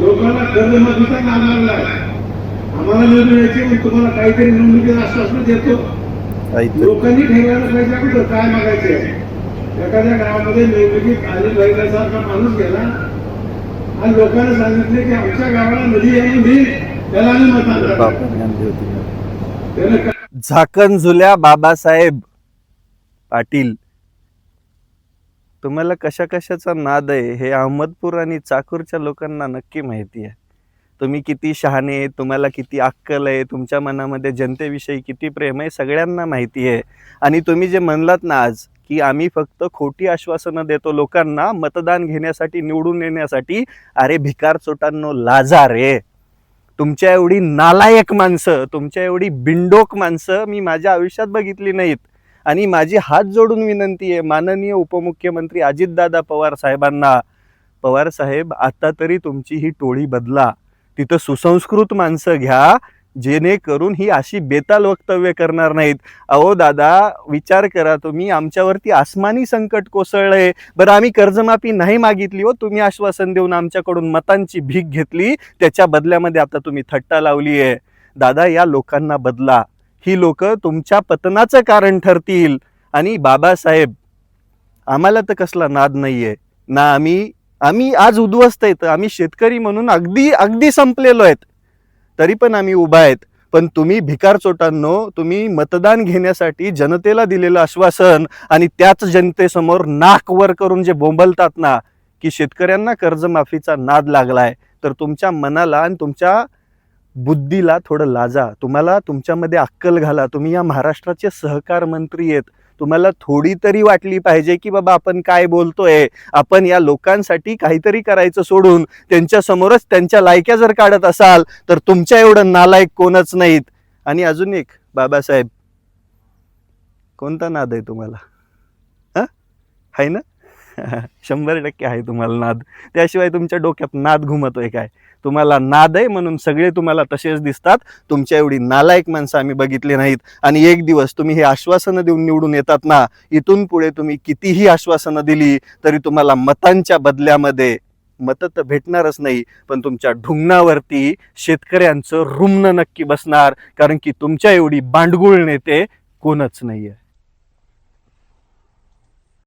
लोकांना कर्जमाफीचा नाद लागलाय. आम्हाला निवडून यायची मग तुम्हाला काहीतरी निवडणुकीत आश्वासन देतो. लोकांनी ठरवायला पाहिजे अगोदर काय मागायचे एखाद्या गावामध्ये निवडणुकीत आली बहिण्यासारखा माणूस गेला. आणि लोकांना सांगितले की आमच्या गावाला नदी आणून देईल त्याला आम्ही काय? झाकण झुल्या बाबासाहेब पाटील. तुम्हाला कशा कशाचा नाद आहे हे अहमदपूर आणि चाकूरच्या लोकांना नक्की माहिती आहे. तुम्ही किती शहाणे तुम्हाला किती अक्कल आहे तुमच्या मनामध्ये जनतेविषयी किती प्रेम आहे सगळ्यांना माहिती आहे. आणि तुम्ही जे म्हणलात ना आज की आम्ही फक्त खोटी आश्वासनं देतो लोकांना मतदान घेण्यासाठी निवडून येण्यासाठी अरे भिकार चोटांनो लाजा रे. तुमच्या एवढी नालायक माणसं तुमच्या एवढी बिंडोक माणसं मी माझ्या आयुष्यात बघितली नाहीत. आणि माझी हात जोडून विनंती आहे माननीय उपमुख्यमंत्री अजितदादा पवार साहेबांना. पवार साहेब आता तरी तुमची ही टोळी बदला. तिथं सुसंस्कृत माणसं घ्या जेणेकरून ही अशी बेताल वक्तव्य करणार नाहीत. अहो दादा विचार करा तुम्ही आमच्यावरती आसमानी संकट कोसळलंय. बरं आम्ही कर्जमाफी नाही मागितली हो तुम्ही आश्वासन देऊन आमच्याकडून मतांची भीक घेतली त्याच्या बदल्यामध्ये आता तुम्ही थट्टा लावली आहे दादा या लोकांना बदला. ही लोक तुमच्या पतनाचं कारण ठरतील. आणि बाबासाहेब आम्हाला तर कसला नाद नाहीये. ना आम्ही आम्ही आज उद्ध्वस्त आहेत. आम्ही शेतकरी म्हणून अगदी अगदी संपलेलो आहेत. तरी पण आम्ही उभा आहेत. पण तुम्ही भिकार चोटांनो तुम्ही मतदान घेण्यासाठी जनतेला दिलेलं आश्वासन आणि त्याच जनतेसमोर नाक वर करून जे बोंबलतात ना की शेतकऱ्यांना कर्जमाफीचा नाद लागलाय तर तुमच्या मनाला आणि तुमच्या बुद्धीला थोडं लाजा. तुम्हाला तुमच्यामध्ये अक्कल घाला. तुम्ही या महाराष्ट्राचे सहकार मंत्री आहेत. तुम्हाला थोडी तरी वाटली पाहिजे की बाबा आपण काय बोलतोय. आपण या लोकांसाठी काहीतरी करायचं सोडून त्यांच्या समोरच त्यांच्या लायक्या जर काढत असाल तर तुमच्या एवढं नालायक कोणच नाहीत. आणि अजून एक बाबासाहेब. कोणता नाद आहे तुम्हाला? हा? आहे ना? शंभर टक्के आहे तुम्हाला नाद. त्याशिवाय तुमच्या डोक्यात नाद घुमतोय काय? तुम्हाला नाद आहे म्हणून सगळे तुम्हाला तसेच दिसतात. तुमच्या एवढी नालायक माणसं आम्ही बघितली नाहीत. आणि एक दिवस तुम्ही हे आश्वासनं देऊन निवडून येतात ना इथून पुढे तुम्ही कितीही आश्वासनं दिली तरी तुम्हाला मतांच्या बदल्यामध्ये मतं तर भेटणारच नाही पण तुमच्या ढुंगणावरती शेतकऱ्यांचं रुमणं नक्की बसणार कारण की तुमच्या एवढी बांडगुळ नेते कोणच नाही आहे